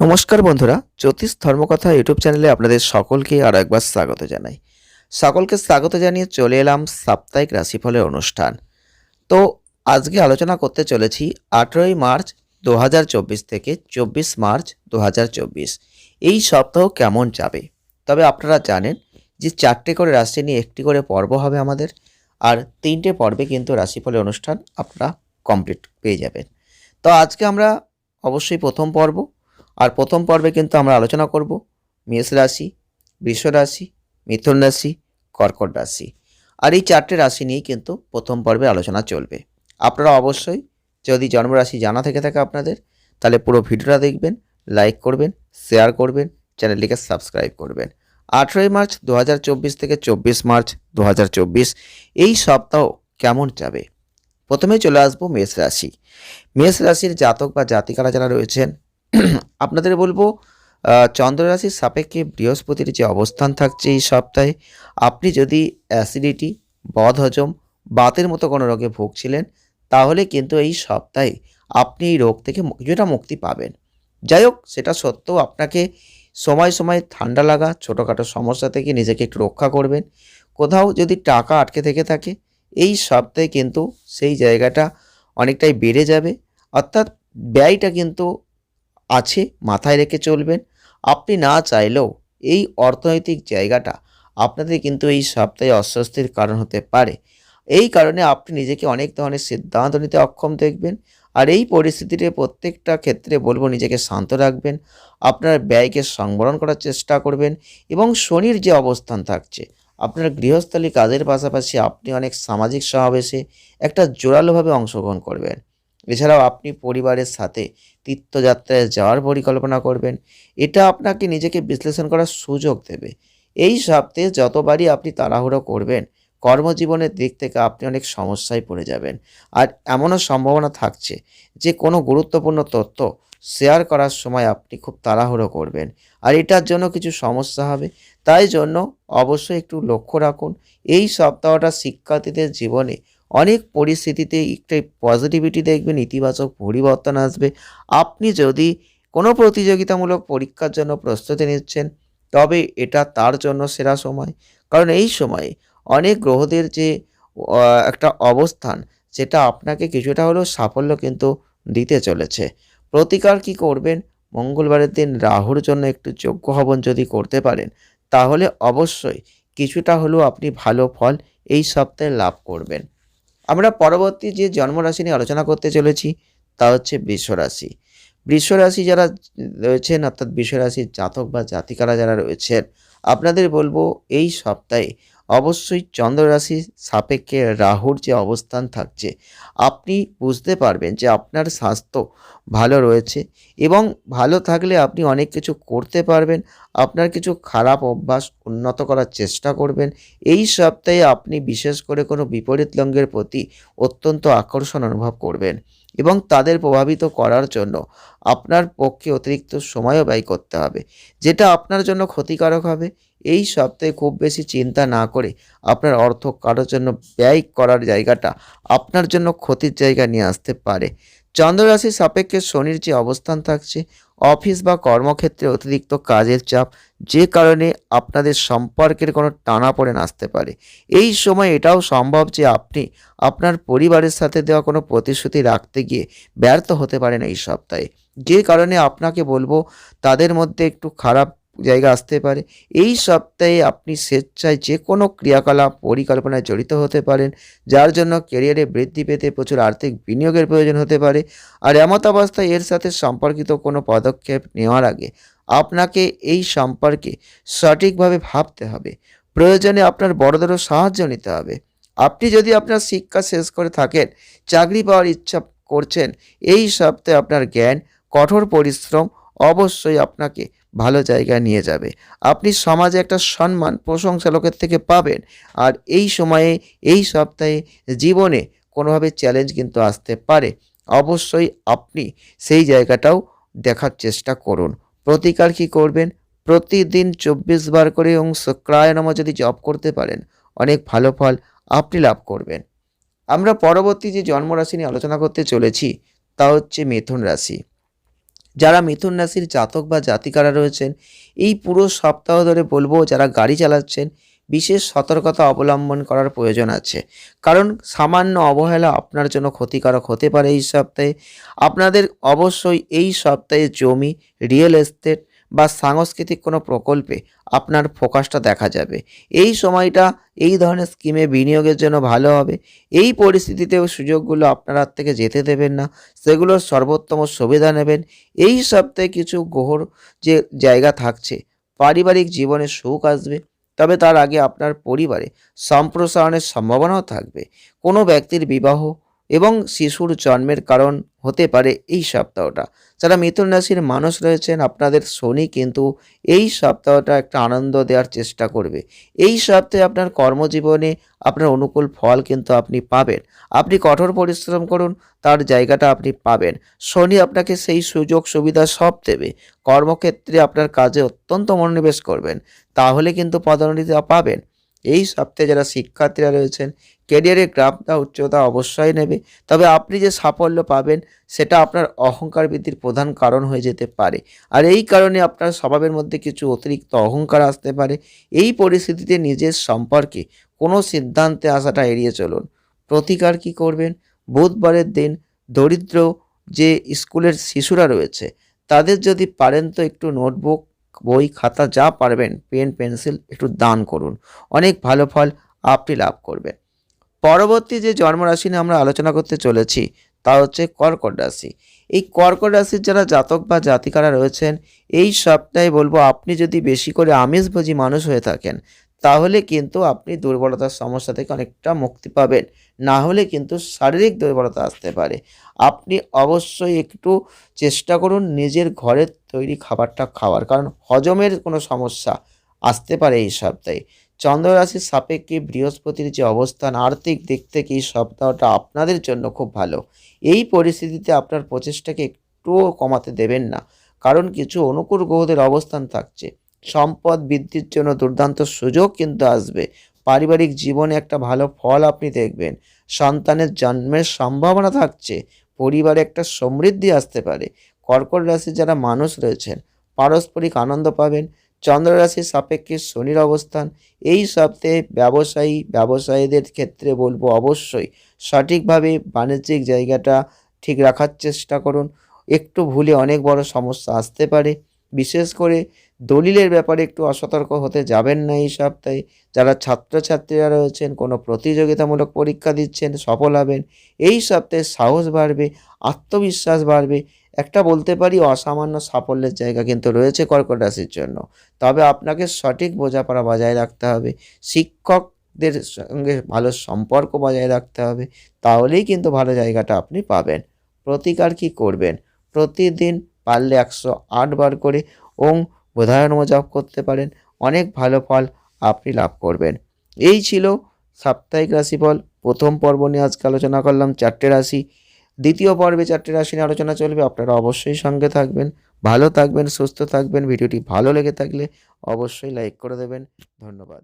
নমস্কার বন্ধুরা, জ্যোতিষ ধর্মকথা ইউটিউব চ্যানেলে আপনাদের সকলকে আরও একবার স্বাগত জানাই। সকলকে স্বাগত জানিয়ে চলে এলাম সাপ্তাহিক রাশিফলের অনুষ্ঠান। তো আজকে আলোচনা করতে চলেছি আঠেরোই মার্চ দু হাজার চব্বিশ থেকে চব্বিশ মার্চ দু হাজার চব্বিশ। এই সপ্তাহ কেমন যাবে? তবে আপনারা জানেন যে চারটে করে রাশি নিয়ে একটি করে পর্ব হবে আমাদের, আর তিনটে পর্বে কিন্তু রাশিফলের অনুষ্ঠান আপনারা কমপ্লিট পেয়ে যাবেন। তো আজকে আমরা অবশ্যই প্রথম পর্ব আর প্রথম পর্বে কিন্তু আমরা আলোচনা করব মেষ রাশি, বৃষ রাশি, মিথুন রাশি, কর্কট রাশি। আর এই চারটে রাশি নিয়েই কিন্তু প্রথম পর্বে আলোচনা চলবে। আপনারা অবশ্যই যদি জন্মরাশি জানা থেকে থাকে আপনাদের, তাহলে পুরো ভিডিওটা দেখবেন, লাইক করবেন, শেয়ার করবেন, চ্যানেলটিকে সাবস্ক্রাইব করবেন। আঠেরোই মার্চ দু হাজার চব্বিশ থেকে চব্বিশ মার্চ দু হাজার চব্বিশ, এই সপ্তাহ কেমন যাবে? প্রথমে চলে আসব মেষ রাশি। মেষ রাশির জাতক বা জাতিকারা যারা রয়েছেন আপনাদের বলব আহ, চন্দ্র রাশির সাপেক্ষে বৃহস্পতির যে অবস্থান থাকছে এই সপ্তাহে আপনি যদি অ্যাসিডিটি বদহজম বাতের মতো কোনো রোগে ভুগছিলেন তাহলে কিন্তু এই সপ্তাহে আপনি এই রোগ থেকে কিছুটা মুক্তি পাবেন। যাই হোক সেটা সত্ত্বেও আপনাকে সময় সময় ঠান্ডা লাগা ছোটোখাটো সমস্যা থেকে নিজেকে একটু রক্ষা করবেন। কোথাও যদি টাকা আটকে থেকে থাকে এই সপ্তাহে কিন্তু সেই জায়গাটা অনেকটাই বেড়ে যাবে। অর্থাৎ ব্যয়টা কিন্তু আছে, মাথায় রেখে চলবেন। আপনি না চাইলেও এই অর্থনৈতিক জায়গাটা আপনাদের কিন্তু এই সপ্তাহে অস্বস্তির কারণ হতে পারে। এই কারণে আপনি নিজেকে অনেক ধরনের সিদ্ধান্ত নিতে অক্ষম দেখবেন আর এই পরিস্থিতিতে প্রত্যেকটা ক্ষেত্রে বলব নিজেকে শান্ত রাখবেন, আপনার ব্যয়কে সংবরণ করার চেষ্টা করবেন এবং শনির যে অবস্থান থাকছে, আপনার গৃহস্থলী কাজের পাশাপাশি আপনি অনেক সামাজিক সমাবেশে একটা জোরালোভাবে অংশগ্রহণ করবেন। এছাড়াও আপনি পরিবারের সাথে তীর্থযাত্রায় যাওয়ার পরিকল্পনা করবেন। এটা আপনাকে নিজেকে বিশ্লেষণ করার সুযোগ দেবে। এই সপ্তাহে যতবারই আপনি তাড়াহুড়ো করবেন, কর্মজীবনের দিক থেকে আপনি অনেক সমস্যায় পড়ে যাবেন। আর এমনও সম্ভাবনা থাকছে যে, কোনো গুরুত্বপূর্ণ তথ্য শেয়ার করার সময় আপনি খুব তাড়াহুড়ো করবেন। আর এটার জন্য কিছু সমস্যা হবে। তাই জন্য অবশ্যই একটু লক্ষ্য রাখুন। এই সপ্তাহটা শিক্ষার্থীদের জীবনে অনেক পরিস্থিতিতে একটু পজিটিভিটি দেখবেন, ইতিবাচক পরিবর্তন আসবে। আপনি যদি কোনো প্রতিযোগিতামূলক পরীক্ষার জন্য প্রস্তুতি নিচ্ছেন, তবে এটা তার জন্য সেরা সময়। কারণ এই সময়ে অনেক গ্রহদের যে একটা অবস্থান, সেটা আপনাকে কিছুটা হলেও সাফল্য কিন্তু দিতে চলেছে। প্রতিকার কি করবেন? মঙ্গলবারের দিন রাহুর জন্য একটু যোগ্য হবন যদি করতে পারেন, তাহলে অবশ্যই কিছুটা হলেও আপনি ভালো ফল এই সপ্তাহে লাভ করবেন। আমরা পরবর্তী যে জন্মরাশি নিয়ে আলোচনা করতে চলেছি, তা হচ্ছে বৃষরাশি। বৃষরাশি যারা রয়েছেন, অর্থাৎ বৃষরাশির জাতক বা জাতিকারা যারা রয়েছেন, আপনাদের বলব এই সপ্তাহে অবশ্যই চন্দ্ররাশি সাপেক্ষে রাহুর যে অবস্থান থাকছে, আপনি বুঝতে পারবেন যে আপনার স্বাস্থ্য ভালো রয়েছে এবং ভালো থাকলে আপনি অনেক কিছু করতে পারবেন, আপনার কিছু খারাপ অভ্যাস উন্নত করার চেষ্টা করবেন। এই সপ্তাহে আপনি বিশেষ করে কোনো বিপরীত লিঙ্গের প্রতি অত্যন্ত আকর্ষণ অনুভব করবেন। এবং তাদের প্রভাবিত করার জন্য আপনার পক্ষে অতিরিক্ত সময়ও ব্যয় করতে হবে। যেটা আপনার জন্য ক্ষতিকারক হবে, এই সপ্তাহে খুব বেশি চিন্তা না করে আপনার অর্থ কারোর জন্য ব্যয় করার জায়গাটা আপনার জন্য ক্ষতির জায়গা নিয়ে আসতে পারে। চন্দ্ররাশির সাপেক্ষে শনির যে অবস্থান থাকছে অফিস বা কর্মক্ষেত্রে অতিরিক্ত কাজের চাপ যে কারণে আপনাদের সম্পর্কের কোনো টানা টানাপোড়েন আসতে পারে। এই সময় এটাও সম্ভব যে আপনি আপনার পরিবারের সাথে দেওয়া কোনো প্রতিশ্রুতি রাখতে গিয়ে ব্যর্থ হতে পারেন এই সপ্তাহে। যে কারণে আপনাকে বলব, তাদের মধ্যে একটু খারাপ জায়গা আসতে পারে। এই সপ্তাহে আপনি স্বেচ্ছায় যে কোনো ক্রিয়াকলাপ পরিকল্পনায় জড়িত হতে পারেন, যার জন্য ক্যারিয়ারে বৃদ্ধি পেতে প্রচুর আর্থিক বিনিয়োগের প্রয়োজন হতে পারে। আর এমত অবস্থায় এর সাথে সম্পর্কিত কোনো পদক্ষেপ নেওয়ার আগে আপনাকে এই সম্পর্কে সঠিকভাবে ভাবতে হবে। প্রয়োজনে আপনার বড়দেরও সাহায্য নিতে হবে। আপনি যদি আপনার শিক্ষা শেষ করে থাকেন, চাকরি পাওয়ার ইচ্ছা করছেন, এই সপ্তাহে আপনার জ্ঞান, কঠোর পরিশ্রম অবশ্যই আপনাকে ভালো জায়গায় নিয়ে যাবে। আপনি সমাজে একটা সম্মান, প্রশংসা লোকের থেকে পাবেন। আর এই সময়ে, এই সপ্তাহে জীবনে কোনোভাবে চ্যালেঞ্জ কিন্তু আসতে পারে। অবশ্যই আপনি সেই জায়গাটাও দেখার চেষ্টা করুন। প্রতিকার কি করবেন? প্রতিদিন চব্বিশ বার করে এবং শুক্রায়নমা যদি জপ করতে পারেন, অনেক ভালো ফল আপনি লাভ করবেন। আমরা পরবর্তী যে জন্মরাশি নিয়ে আলোচনা করতে চলেছি, তা হচ্ছে মিথুন রাশি। যারা মিথুন রাশির জাতক বা জাতিকারা রয়েছেন, এই পুরো সপ্তাহ ধরে বলব যারা গাড়ি চালাচ্ছেন, বিশেষ সতর্কতা অবলম্বন করার প্রয়োজন আছে। কারণ সামান্য অবহেলা আপনার জন্য ক্ষতিকারক হতে পারে এই সপ্তাহে। আপনাদের অবশ্যই এই সপ্তাহে জমি রিয়েল এস্টেট বা সাংস্কৃতিক কোনো প্রকল্পে আপনার ফোকাসটা দেখা যাবে। এই সময়টা এই ধরনের স্কিমে বিনিয়োগের জন্য ভালো হবে। এই পরিস্থিতিতেও সুযোগগুলো আপনার থেকে যেতে দেবেন না। সেগুলোর সর্বোত্তম সুবিধা নেবেন। এই সপ্তাহে কিছু গ্রহর যে জায়গা থাকছে, পারিবারিক জীবনে সুখ আসবে। তবে তার আগে আপনার পরিবারে সম্প্রসারণের সম্ভাবনাও থাকবে। কোনো ব্যক্তির বিবাহ এবং শিশুর জন্মের কারণ হতে পারে এই সপ্তাহটা। যারা মিথুন রাশির মানুষ রয়েছেন, আপনাদের শনি কিন্তু এই সপ্তাহটা একটা আনন্দ দেওয়ার চেষ্টা করবে। এই সপ্তাহে আপনার কর্মজীবনে আপনার অনুকূল ফল কিন্তু আপনি পাবেন। আপনি কঠোর পরিশ্রম করুন, তার জায়গাটা আপনি পাবেন। শনি আপনাকে সেই সুযোগ সুবিধা সব দেবে। কর্মক্ষেত্রে আপনার কাজে অত্যন্ত মনোনিবেশ করবেন। তাহলে কিন্তু পদোন্নতি পাবেন। এই সপ্তাহে যারা শিক্ষার্থীরা রয়েছেন কেরিয়ারের গ্রাফটা উচ্চতা অবশ্যই নেবে। তবে আপনি যে সাফল্য পাবেন, সেটা আপনার অহংকার বৃদ্ধির প্রধান কারণ হয়ে যেতে পারে। আর এই কারণে আপনার স্বভাবের মধ্যে কিছু অতিরিক্ত অহংকার আসতে পারে। এই পরিস্থিতিতে নিজের সম্পর্কে কোনো সিদ্ধান্তে আসাটা এড়িয়ে চলুন। প্রতিকার কি করবেন? বুধবারের দিন দরিদ্র যে স্কুলের শিশুরা রয়েছে, তাদের যদি পারেন তো একটু নোটবুক বই, খাতা যা পারবেন, পেন, পেন্সিল একটু দান করুন। অনেক ভালো ফল আপনি লাভ করবেন। পরবর্তী যে জন্মরাশি নিয়ে আমরা আলোচনা করতে চলেছি, তা হচ্ছে কর্কট রাশি। এই কর্কট রাশির যারা জাতক বা জাতিকারা রয়েছেন, এই সপ্তাহে বলব আপনি যদি বেশি করে আমিষভোজী মানুষ হয়ে থাকেন তাহলে কিন্তু আপনি দুর্বলতার সমস্যা থেকে অনেকটা মুক্তি পাবেন। না হলে কিন্তু শারীরিক দুর্বলতা আসতে পারে। আপনি অবশ্যই একটু চেষ্টা করুন নিজের ঘরের তৈরি খাবারটা খাওয়ার। কারণ হজমের কোনো সমস্যা আসতে পারে এই সপ্তাহে। চন্দ্ররাশির সাপেক্ষে বৃহস্পতির যে অবস্থান, আর্থিক দিক থেকে এই সপ্তাহটা আপনাদের জন্য খুব ভালো। এই পরিস্থিতিতে আপনার প্রচেষ্টাকে একটুও কমাতে দেবেন না। কারণ কিছু অনুকূল গ্রহদের অবস্থান থাকছে। সম্পদ বৃদ্ধির জন্য দুর্দান্ত সুযোগ কিন্তু আসবে। পারিবারিক জীবনে একটা ভালো ফল আপনি দেখবেন। সন্তানের জন্মের সম্ভাবনা থাকছে। পরিবারে একটা সমৃদ্ধি আসতে পারে। কর্কট রাশির যারা মানুষ রয়েছেন, পারস্পরিক আনন্দ পাবেন। চন্দ্র রাশির সাপেক্ষে শনির অবস্থান। এই সপ্তাহে ব্যবসায়ী, ব্যবসায়ীদের ক্ষেত্রে বলব অবশ্যই সঠিকভাবে বাণিজ্যিক জায়গাটা ঠিক রাখার চেষ্টা করুন। একটু ভুলে অনেক বড় সমস্যা আসতে পারে। বিশেষ করে দলিলের ব্যাপারে একটু অসতর্ক হতে যাবেন না এই সপ্তাহে। যারা ছাত্রছাত্রীরা রয়েছেন, কোনো প্রতিযোগিতামূলক পরীক্ষা দিচ্ছেন, সফল হবেন, এই সপ্তাহে সাহস বাড়বে, আত্মবিশ্বাস বাড়বে। একটা বলতে পারি, অসামান্য সাফল্যের জায়গা কিন্তু রয়েছে কর্কট রাশির জন্য। তবে আপনাকে সঠিক বোঝাপড়া বজায় রাখতে হবে। শিক্ষকদের সঙ্গে ভালো সম্পর্ক বজায় রাখতে হবে। তাহলেই কিন্তু ভালো জায়গাটা আপনি পাবেন। প্রতিকার কি করবেন? প্রতিদিন পারলে একশো আট বার করে, ওং বোধায়ন জপ করতে পারেন। অনেক ভালো ফল আপনি লাভ করবেন। এই ছিল সাপ্তাহিক রাশিফল। প্রথম পর্ব নিয়ে আজকে আলোচনা করলাম চারটে রাশি। দ্বিতীয় পর্বে চারটে রাশি নিয়ে আলোচনা চলবে। আপনারা অবশ্যই সঙ্গে থাকবেন, ভালো থাকবেন, সুস্থ থাকবেন। ভিডিওটি ভালো লেগে থাকলে অবশ্যই লাইক করে দেবেন। ধন্যবাদ।